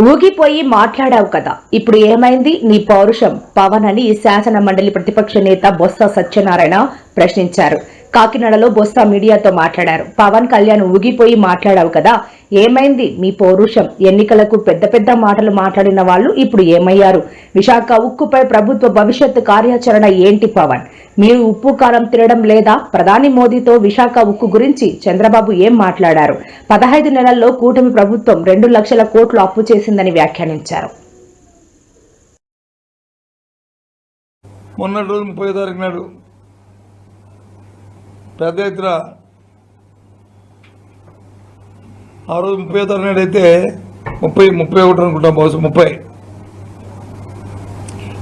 ఊగిపోయి మాట్లాడావు కదా. ఇప్పుడు ఏమైంది? నీ పౌరుషం. పవన్ అని శాసన మండలి ప్రతిపక్ష నేత బొత్స సత్యనారాయణ ప్రశ్నించారు. కాకినాడలో బొత్స మీడియాతో మాట్లాడారు. పవన్ కళ్యాణ్ ఊగిపోయి మాట్లాడావు కదా ఏమైంది? మీ పౌరుషం. ఎన్నికలకు పెద్ద పెద్ద మాటలు మాట్లాడిన వాళ్ళు ఇప్పుడు ఏమయ్యారు? విశాఖ ఉక్కుపై ప్రభుత్వ భవిష్యత్తు కార్యాచరణ ఏంటి పవన్? మీరు ఉప్పు కారం తినడం లేదా? ప్రధాని మోదీతో విశాఖ ఉక్కు గురించి చంద్రబాబు ఏం మాట్లాడారు? పదహైదు నెలల్లో కూటమి ప్రభుత్వం రెండు లక్షల కోట్లు అప్పు చేసిందని వ్యాఖ్యానించారు. మొన్నటి రోజు ముప్పై తారీఖు నాడు పెద్ద ఎత్తున ఆ రోజు ముప్పై తారీఖు ముప్పై ముప్పై ఒకటి అనుకుంటాం బహుశా ముప్పై.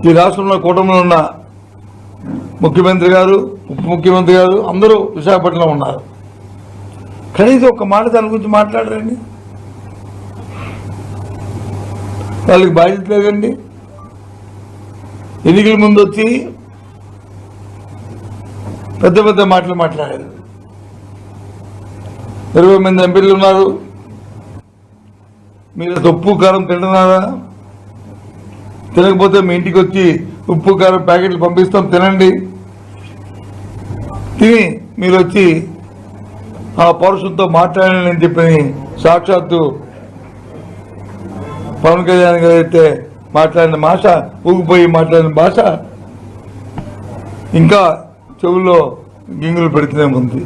ఈ రాష్ట్రంలో కూటమిలో ఉన్న ముఖ్యమంత్రి గారు ఉప ముఖ్యమంత్రి గారు అందరూ విశాఖపట్నంలో ఉన్నారు. కనీసం ఒక మాట దాని గురించి మాట్లాడరండి. వాళ్ళకి బాధ్యత లేదండి. ఎన్నికల ముందు వచ్చి పెద్ద పెద్ద మాటలు మాట్లాడారు. ఇరవై మంది ఎంపీలు ఉన్నారు. మీరు ఉప్పు కారం తింటున్నారా? తినకపోతే మీ ఇంటికి వచ్చి ఉప్పు కారం ప్యాకెట్లు పంపిస్తాం తినండి. తిని మీరు వచ్చి ఆ పౌరుషంతో మాట్లాడండి అని చెప్పి సాక్షాత్తు పవన్ కళ్యాణ్ గారు అయితే మాట్లాడిన భాష ఊగిపోయి మాట్లాడిన భాష ఇంకా చెవుల్లో గింగులు పెడుతూనే ఉంది